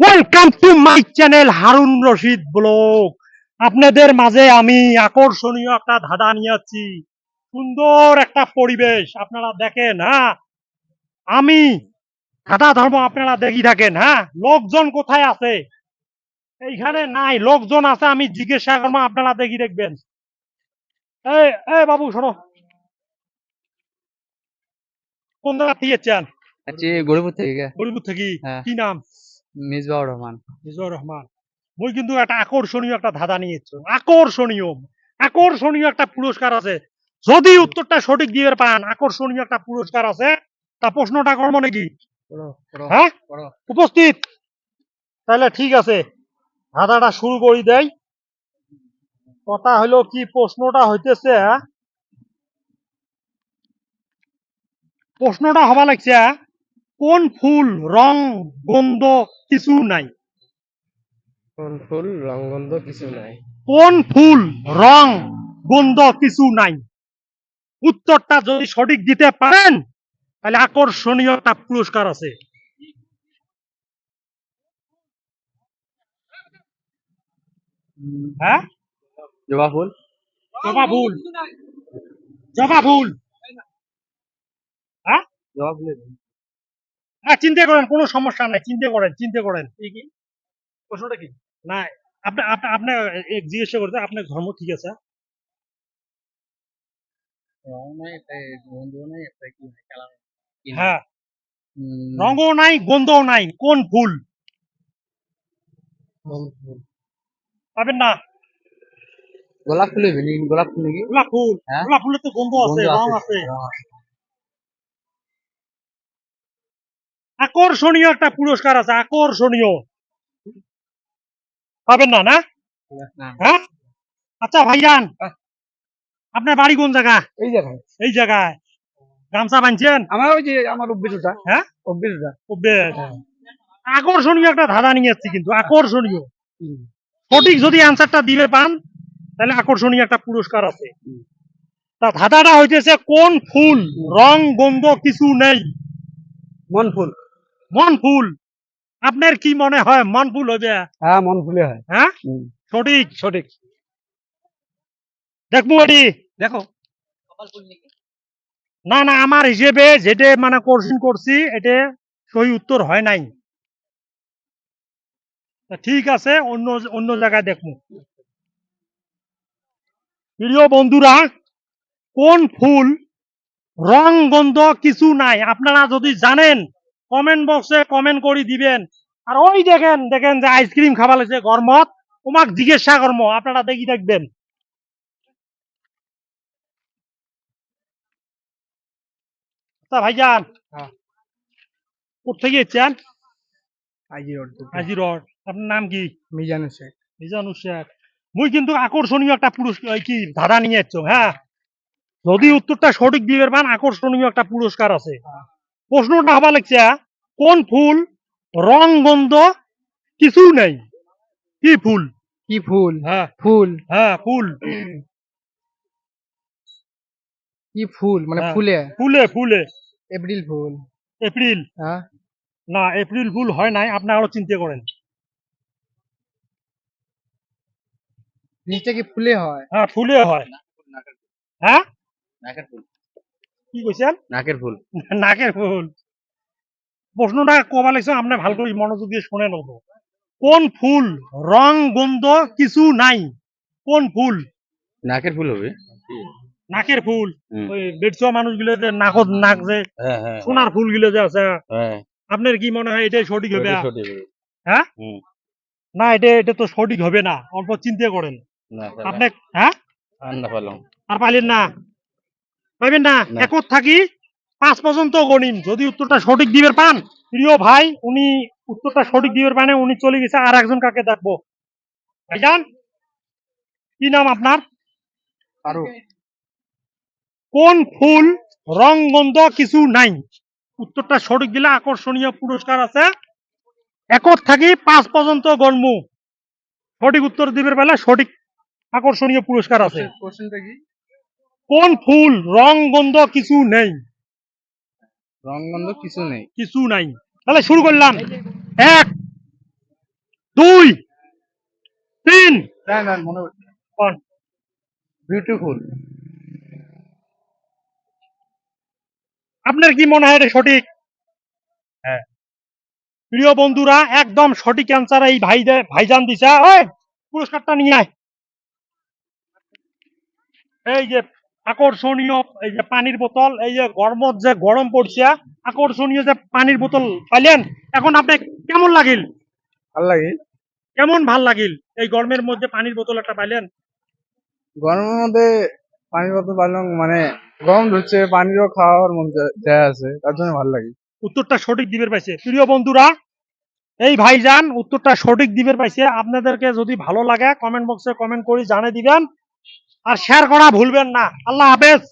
Welcome to my channel Harun Rashid blog আপনাদের মাঝে আমি আকর্ষণীয় একটা ধাঁধা নিয়ে যাচ্ছি সুন্দর একটা পরিবেশ আপনারা দেখেন হ্যাঁ? আমি ধাঁধা ধর্ম আপনারা দেখি থাকেন হ্যাঁ? লোকজন কোথায় আছে? এইখানে নাই লোকজন আছে আমি জিজ্ঞাসা করব আপনারা দেখি দেখবেন। এই এই বাবু শোনো। কোন জায়গা থেকে আচ্ছা গরিপুর থেকে। হরিপুর থেকে? হ্যাঁ। কি নাম? মিসবাউর রহমান। মিজুর রহমান। মই কিন্তু একটা আকর্ষণীয় একটা ধাঁধা নিয়েছ। আকর্ষণীয়। আকর্ষণীয় একটা পুরস্কার আছে। যদি উত্তরটা সঠিক দিয়ে পান আকর্ষণীয় একটা পুরস্কার আছে তা প্রশ্নটা কর্ম নাকি? হ্যাঁ? উপস্থিত? তাহলে ঠিক আছে। ধাঁধাটা শুরু করি দেয় কথা হলো কি প্রশ্নটা হইতেছে প্রশ্নটা হবা লাগছে কোন ফুল রং গন্ধ কিছু নাই। কোন ফুল রঙ্গন্ধ কিছু নাই। কোন ফুল রং গন্ধ কিছু নাই। উত্তরটা যদি সঠিক দিতে পারেন তাহলে আকর্ষণীয় একটা পুরস্কার আছে। হ্যাঁ? জবা ফুল। জবা ফুল। জবা ফুল। হ্যাঁ? জবা ফুলের হ্যাঁ চিন্তা করেন কোনো সমস্যা নাই চিন্তা করেন চিন্তা করেন। এই কি? প্রশ্নটা কি? না আপনি আপনি জিজ্ঞাসা করতে আপনার ধর্ম ঠিক আছে? রং নাই একটা গন্ধ নাই নাই হ্যাঁ। নাই নাই কোন ফুল পাবেন না। গোলাপ ফুলের ভেলি গোলাপ ফুল গোলাপ ফুল হ্যাঁ? গোলাপ ফুলের তো গন্ধ আছে রং আছে রং আছে। আকর্ষণীয় একটা পুরস্কার আছে আকর্ষণীয়। পাবেন না না? হ্যাঁ? আচ্ছা ভাইজান হ্যাঁ। আপনার বাড়ি কোন জায়গা? এই জায়গায়। এই জায়গায়। গামছা বানছেন আমার ওই যে আমার অভ্যেসটা। হ্যাঁ? অভ্যেসটা। ও বেশ। আকর্ষণীয় একটা ধাঁধা নিয়ে যাচ্ছি কিন্তু আকর্ষণীয়। সঠিক যদি অ্যান্সারটা দিলে পান তাহলে আকর্ষণীয় একটা পুরস্কার আছে। তা ধাঁধাটা হইতেছে কোন ফুল? রং গন্ধ কিছু নেই। মন ফুল। মন ফুল। আপনার কি মনে হয় মন ফুল হবে? হ্যাঁ মন ফুলে হয়। হ্যাঁ? সঠিক? সঠিক। দেখব এটি দেখো। না না আমার হিসেবে যেটা মানে কোশ্চিন করছি এটা সহি উত্তর হয় নাই। ঠিক আছে অন্য অন্য জায়গায় দেখব প্রিয় বন্ধুরা কোন ফুল রং গন্ধ কিছু নাই? আপনারা যদি জানেন কমেন্ট বক্সে কমেন্ট করে দিবেন। আর ওই দেখেন দেখেন যে আইসক্রিম খাবা লাগছে গরমত তোমাক জিজ্ঞাসা কর্ম আপনারা দেখি দেখবেন তা ভাইজান হ্যাঁ। কোথেকে এসছেন? রোড আপনার নাম কি? মিজানু শেখ মিজানুর শেখ মুই কিন্তু আকর্ষণীয় একটা পুরস্কার কি ধাঁধা নিয়ে এসছো হ্যাঁ? যদি উত্তরটা সঠিক দিবে পান আকর্ষণীয় একটা পুরস্কার আছে। প্রশ্নটা হবা লাগছে কোন ফুল রং গন্ধ কিছু নেই? কি ফুল? কি ফুল? হ্যাঁ। ফুল। হ্যাঁ ফুল। কি ফুল? মানে হ্যাঁ। ফুলে? ফুলে ফুলে। April fool. এপ্রিল? হ্যাঁ। না এপ্রিল ফুল হয় নাই আপনি আরও চিন্তা করেন। নিচে কি ফুলে হয়? হ্যাঁ ফুলে হয়। হ্যাঁ? নাকের ফুল কি কইছেন নাকের ফুল নাকের ফুল প্রশ্নটা কবা লাগছে ভালো করে মনোযোগ দিয়ে শুনে নেব। কোন ফুল রং গন্ধ কিছু নাই? কোন ফুল? নাকের ফুল হবে। নাকের ফুল হুম। ওই বেডসোয়া মানুষগুলো যে নাকত নাক যে সোনার ফুলগুলো যে আছে হ্যাঁ। আপনার কি মনে হয় এটাই সঠিক হবে? হ্যাঁ না এটা এটা তো সঠিক হবে না। অল্প চিন্তা করেন। আপনি হ্যাঁ আর পাইলেন না? পাইবেন না। একত থাকি? পাঁচ পর্যন্ত গণিন যদি উত্তরটা সঠিক দিবের পান প্রিয় ভাই উনি উত্তরটা সঠিক দিবের পানে উনি চলে গেছে আর একজন কাকে দেখব? ভাইজান কি নাম আপনার? আরও কোন ফুল রং গন্ধ কিছু নাই? উত্তরটা সঠিক দিলে আকর্ষণীয় পুরস্কার আছে। একত থাকি পাঁচ পর্যন্ত গণমু। সঠিক উত্তর দিবের বেলা সঠিক আকর্ষণীয় পুরস্কার আছে। কোশ্চেনটা কি? কোন ফুল রং গন্ধ কিছু নেই। রংগন্ধ কিছু নেই। কিছু নাই। তাহলে শুরু করলাম। এক দুই তিন? বিউটিফুল আপনার কি মনে হয় এটা সঠিক? হ্যাঁ। প্রিয় বন্ধুরা একদম সঠিক অ্যান্সার এই ভাই ভাইজান দিছে। ওই পুরস্কারটা নিয়ে আয়। এই যে আকর্ষণীয় এই যে পানির বোতল এই যে গরমত যে গরম পড়ছে আকর্ষণীয় যে পানির বোতল পাইলেন এখন আপনি কেমন লাগিল? ভালো লাগে কেমন ভালো লাগিল? এই গরমের মধ্যে পানির বোতল একটা পাইলেন? গরমের মধ্যে পানির বোতল পারলাম মানে গরম ধরছে পানিরও খাওয়ার মন যায় আছে তার জন্য ভালো লাগে উত্তরটা সঠিক দিবের পাইছে। প্রিয় বন্ধুরা এই ভাইজান উত্তরটা সঠিক দিবের পাইছে। আপনাদেরকে যদি ভালো লাগে কমেন্ট বক্সে কমেন্ট করে জানিয়ে দিবেন। আর শেয়ার করা ভুলবেন না। আল্লাহ হাফেজ।